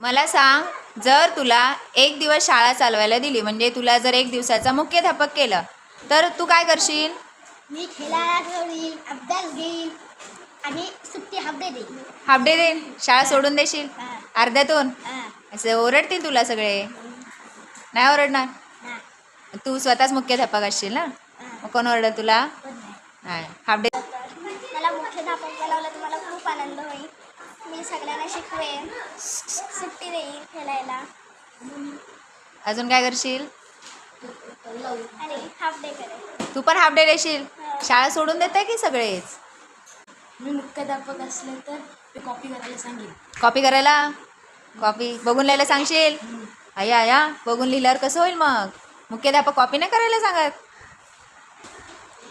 मला सांग जर तुला एक दिवस शाळा चालवायला दिली म्हणजे तुला जर एक दिवसाचा मुख्याध्यापक केलं तर तू काय करशील? मी खेळायला सोडील अभ्यास घेईल आणि सुट्टी हाफ डे देईल हाफ डे देईन? शाळा सोडून देशील? हा, अर्ध्यातून? हा, असे ओरडतील तुला सगळे. नाही ओरडणार? हा, तू स्वतःच मुख्याध्यापक असशील ना? हा. मग कोण ओरडल तुला? पण नाही. नाही हाफ डे मला मुख्याध्यापक बनवलं तर मला खूप आनंद होईल. मी सगळ्यांना शिकवेन. सुट्टी देईल खेळायला. अजून काय करशील? आणि हाफ डे करेल तू पण हाफ डे देशील? शाळा सोडून देते की सगळेच? मी मुख्याध्यापक असले तर मी कॉपी करायला सांगेन. कॉपी करायला? कॉपी बघून लिहायला सांगशील? आया आया बघून लिहिल्यावर कसं होईल मग? मुख्याध्यापक कॉपी नाही करायला सांगत?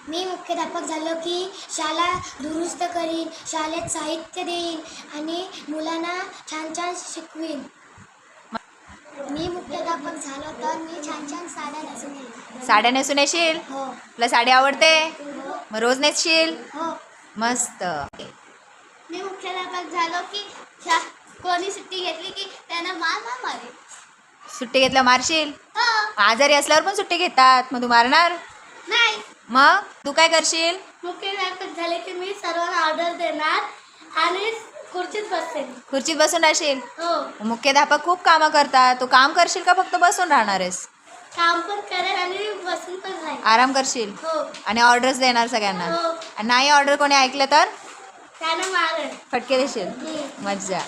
मी मुख्याध्यापक झालो की शाळा दुरुस्त करीन शाळेत साहित्य देईन आणि मुलांना छान छान शिकवीन. मी मुख्याध्यापक झालो तर मी छान छान साड्या नेसून येईन. साड्या नेसून येशील? हो. तुला साडी आवडते? हो. मग रोज नेसशील? हो. मस्त. मी मुख्याध्यापक झालो की शा कोणी सुट्टी घेतली की त्यांना मार मार मारेल सुट्टी घेतलं मारशील? हो. आजारी असल्यावर पण सुट्टी घेतात. मग तू मारणार? नाही. मग? तू काय करशील? झाले की मी सर्वांना ऑर्डर देणार आणि खुर्चीत बसेन. खुर्चीत बसून राहशील? हो. मुख्याध्यापक खूप कामं करतात. तू काम करशील का फक्त बसून राहणार आहेस काम पण करेल आणि बसून पण आराम करशील? हो. आणि ऑर्डर्स देणार सगळ्यांना? हो. आणि नाही ऑर्डर कोणी ऐकलं तर? त्यानं फटके देशील? हम्म. मज्जा.